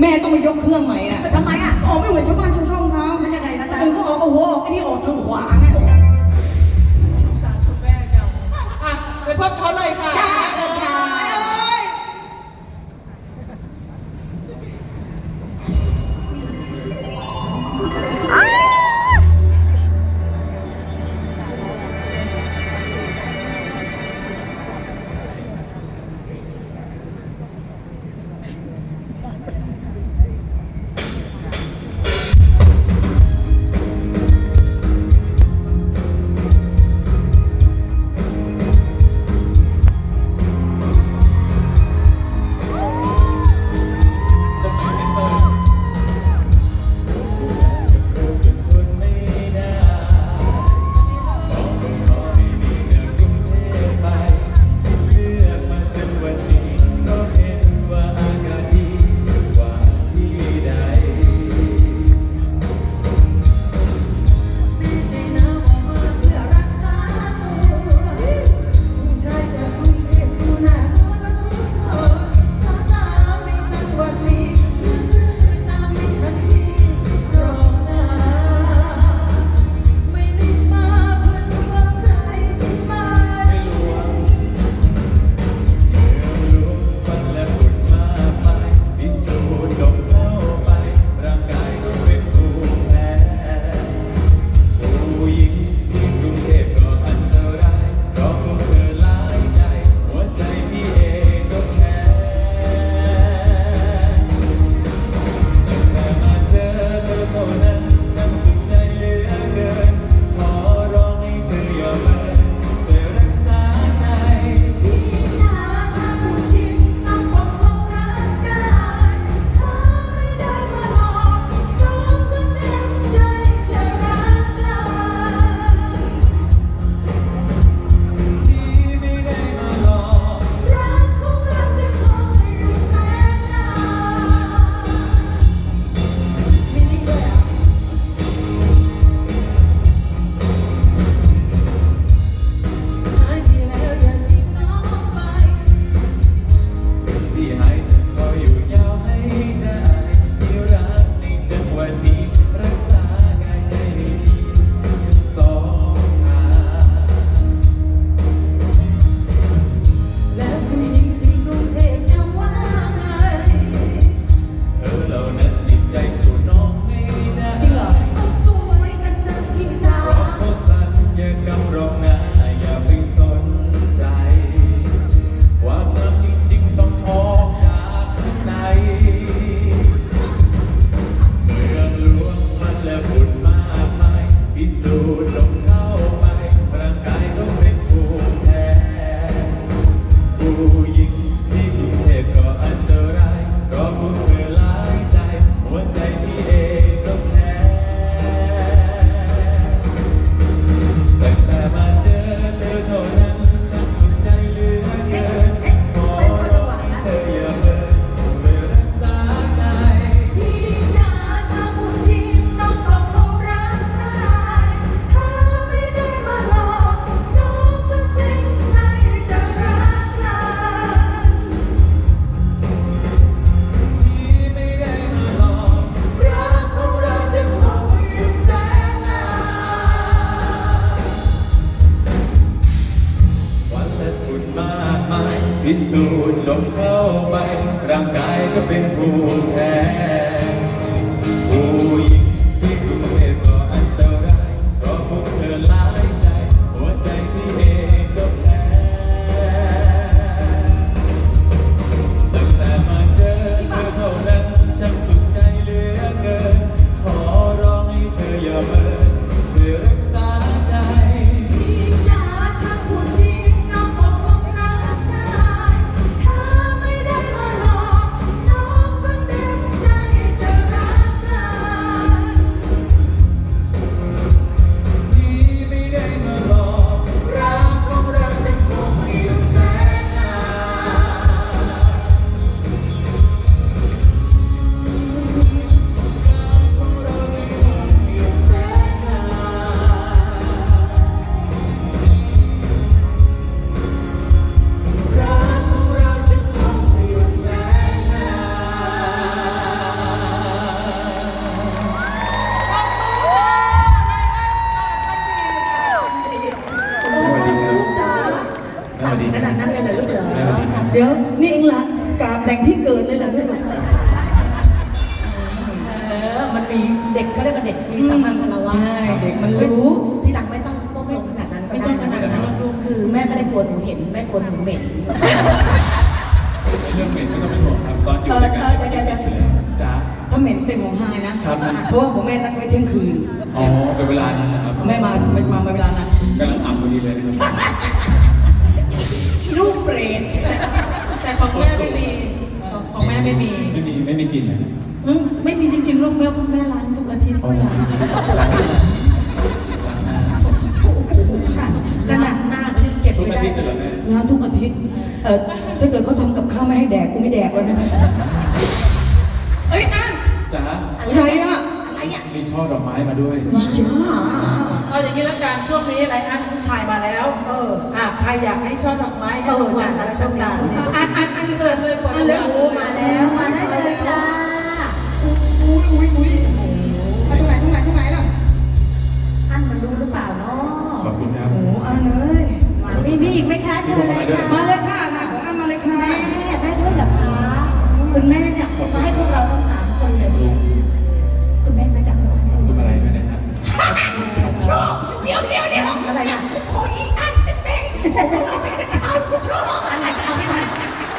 แม่ต้องมายกเครื่องใหม่อะทำไมอะ ออกไม่เหมือนชาวบ้านชาวช่องเขามันยังไงนะจ๊ะเออเขาออกเอาหัวออกไอ้นี่ออกทางขวาไงอะไปพบเขาเลยค่ะ เหม็นเรื่องเหม็นไม่ต้องเป็นห่วงครับตอนอยู่ด้วยกันเออเออเดี๋ยวเดี๋ยวเดี๋ยว จ้า ถ้าเหม็นเป็นของไฮนะ ครับ เพราะว่าของแม่นัดไว้เที่ยงคืนอ๋อเป็นเวลานั้นนะครับแม่มามามาเวลานั้นกำลังอ่ำพอดีเลยนะครับลูกเปรตแต่ของแม่ไม่มี ของของแม่ไม่มีไม่มีไม่มีกลิ่นนะอืมไม่มีจริงๆลูกแม่แม่ล้างทุกอาทิตย์ อ๋อ ตย์เลยเหรอแม่งานทุกอาทิตย์เออถ้าเกิดเขาทำกับข้าวไม่ให้แดกกูไม่แดกแล้วนะเอ้ยอันจ้าอะไรอะอะไรอะมีช่อดอกไม้มาด้วยอิจฉาเอาอย่างนี้ละกันช่วงนี้ไรอันผู้ชายมาแล้ว เอออะใครอยากให้ช่อดอกไม้ให้รางวัลอะไรต่างๆอันอันอันเชิญเลยปวดอันหัเร็ววมาแล้วมาได้เลยจ้า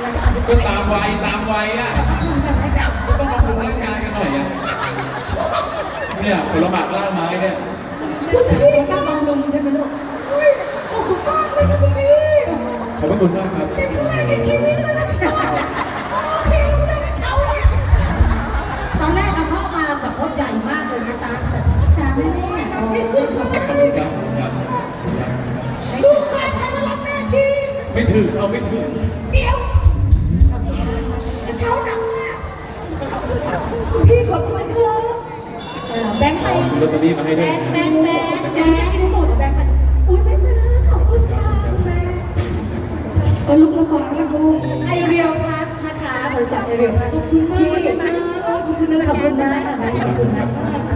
ก่อนก็ตามวัยตามวัยอะก็ต้องบำรุงร่างกายกันหน่อยอะเนี่ยผลหมากล่ากไม้เนี่ยคุณพี่เราค่ะต้องบำรุงใช่ไหมลูกอุ้ยขอบคุณมากเลยค่ะคุณพี่ขอบพระคุณมากครับเป็นครั้งแรกในชีวิตเลยนะคะพี่รู้ได้กระเช้าเนี่ยตอนแรกเอาเข้ามาแบบว่าใหญ่มากเลยนะตาแต่จ้าแม่รักที่สุดเลขอบยคุณครับครับลูกชายใครมารับแม่ทีไม่ถึงเอาไม่ถึง รี่มาให้แบด้วยงค์นะแบงค์แบงค์แบงค์จะกินให้หมดแบงค์ไปอุ้ยไม่ซื้อขอบคุณค่ะคุณแม่เออลูกลำบากแล้วลูกไอเรียลพลัสนะคะบริษัทไอเรียลพลัสขอบคุณมากเลยนะขอบคุณนะขอบคุณนะขอบคุณนะ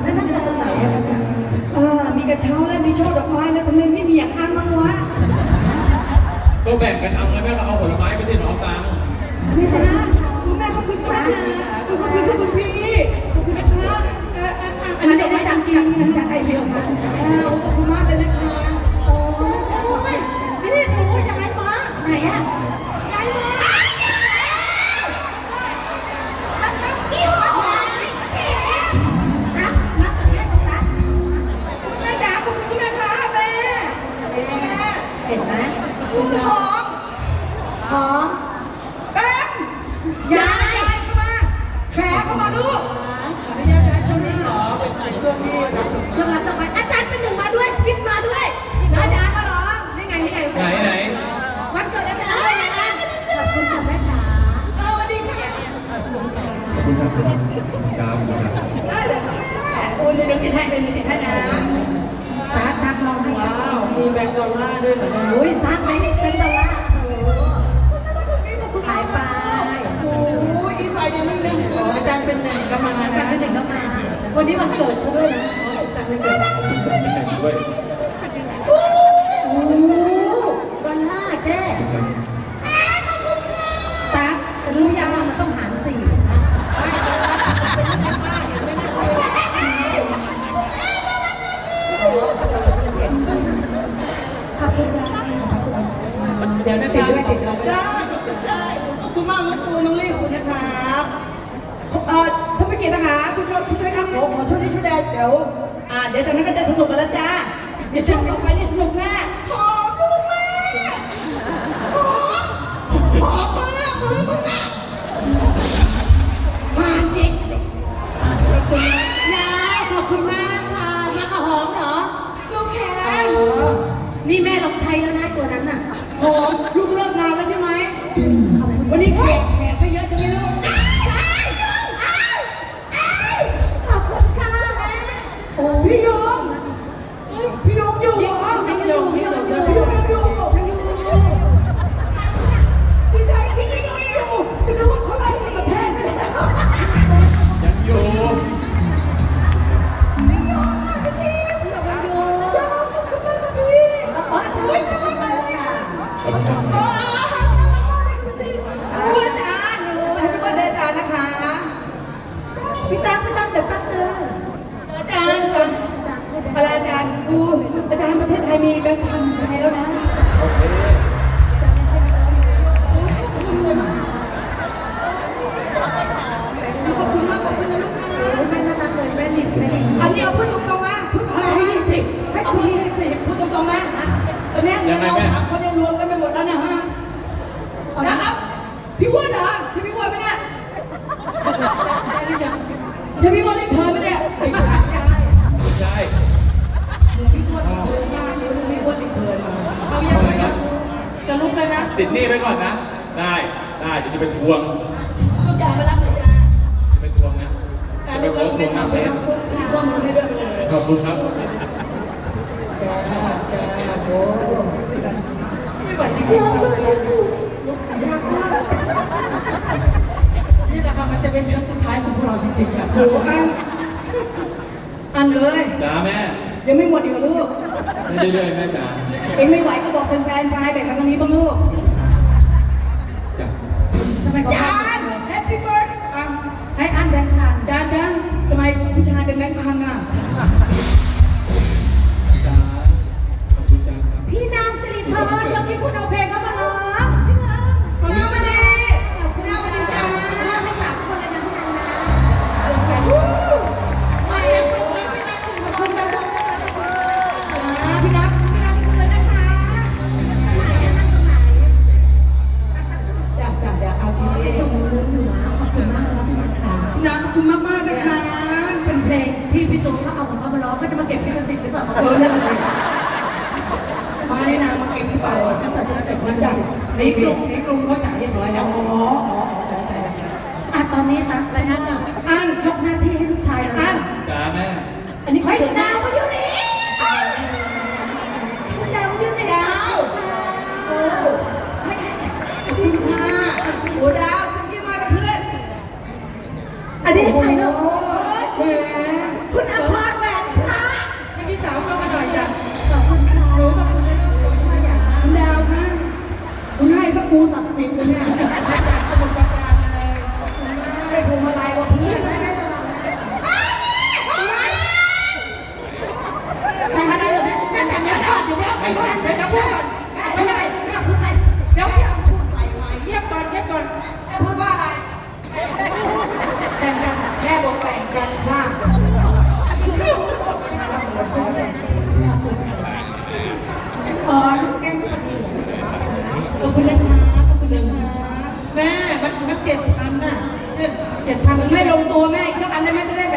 นั่นน่าจะตรงไหนอะคะจ๊ะอ่ามีกระเช้าและมีช่อดอกไม้แล้วทำไมไม่มีอย่างอันบ้างวะก็แบ่งกันเอาแล้วแม่ก็เอาผลไม้ไปที่หนองตังแม่จ๋าคุณแม่ขอบคุณครับนะขอบคุณครับคุณพี่ขอบคุณนะคะ อันนี้ดอกไม้จริงๆนะจากไอเรียลพลัสอ่าขอบคุณมากเลยนะคะโอ้ยนี่หนูอยากได้มาไหนอะ หนึ่งก็มา วันนี้วันเกิดเขาด้วยนะสุขสันต์วันเกิดจากที่ไหนด้วยโอ้ดอลาเจ๊ครับตักรู้ยังว่ามันต้องหารสี่ขอบคุณค่ะขอบคุณค่ะเดี๋ยวนะติดคะด้วยติดด้วยจ้าขอบคุณจ้าขอบคุณมากน้องตูนน้องลี่อบคุณนะครับเอ่อท่า นผู้เกียรตินะคะ ทุกท่านทุกท่านครับขอขอช่วยนี้ช่วยแดงเดี๋ยวอ่าเดี๋ยวจากนั้นก็จะสนุกกันแล้วจ้าเดี๋ยวช่วงต่อไปนี่สนุกแน่หอมลูกแม่หอมหอมมือมือมึงอะหานจริงยายขอบคุณมากค่ะมากระหอมเหรอลูกแขเอนอนี่แม่ลองใช้แล้วนะตัวนั้นน่ะหอมลูกเลิกงานแล้วใช่ไหมวันนี้แขกแขกไม่เยอะใช่ไหมลูก ติดหนี้ไว้ก่อนนะ ได้ได้เดี๋ยวจะไปทวงลูกจ๋ามารับหน่อยจ้าจะไปทวงนะจะไปโพสต์ทวงหน้าเฟซมีข้อมูลให้ด้วยเลยขอบคุณครับจ้าจ้าโอ้ไม่ไหวจริงยากมากที่สุดยากมากๆนี่แหละครับมันจะเป็นครั้งสุดท้ายของพวกเราจริงๆอะโอ้อันอันเลยจ้าแม่ยังไม่หมดอีกเหรอลูกได้เรื่อยๆแม่จ๋าเองไม่ไหวก็บอกแฟนๆไปแบ่งมาทางนี้บ้างลูกจ้าทำไมเขาจานแฮปปี้เบิร์ดอะให้อันแบงค์พันจานจ้าทำไมผู้ชายเป็นแบงค์พันอะจ้าขอบคุณจ้าครับพี่นางสิริพรเมื่อกี้คุณเอาเพลงเข้ามาร้อง เขาจะมาเก็บลิมาขจ้าสิทธิ์นี่กลุ่มนี่กลุ่มเขาจ่ายเรียบร้อยแล้วอ๋ออ๋ออ๋อใจแล้วอะตอนนี้นะไรอันอะอันยกหน้าที่ให้ลูกชายเราอันจ้าแม่อันนี้เขาเฮ้ยเชิญดาวมาอยู่นี่ แม่พูดว่าอะไร แต่งกันแม่บอกแบ่งกันค่ะมารับผลไม้แบ่งอ๋อลูกแก้มปกติขอบคุณนะคะขอบคุณนะคะแม่ มันมันเจ็ดพันน่ะเจ็ดพันมันไม่ลงตัวแม่อีกสักอันได้ไหมจะ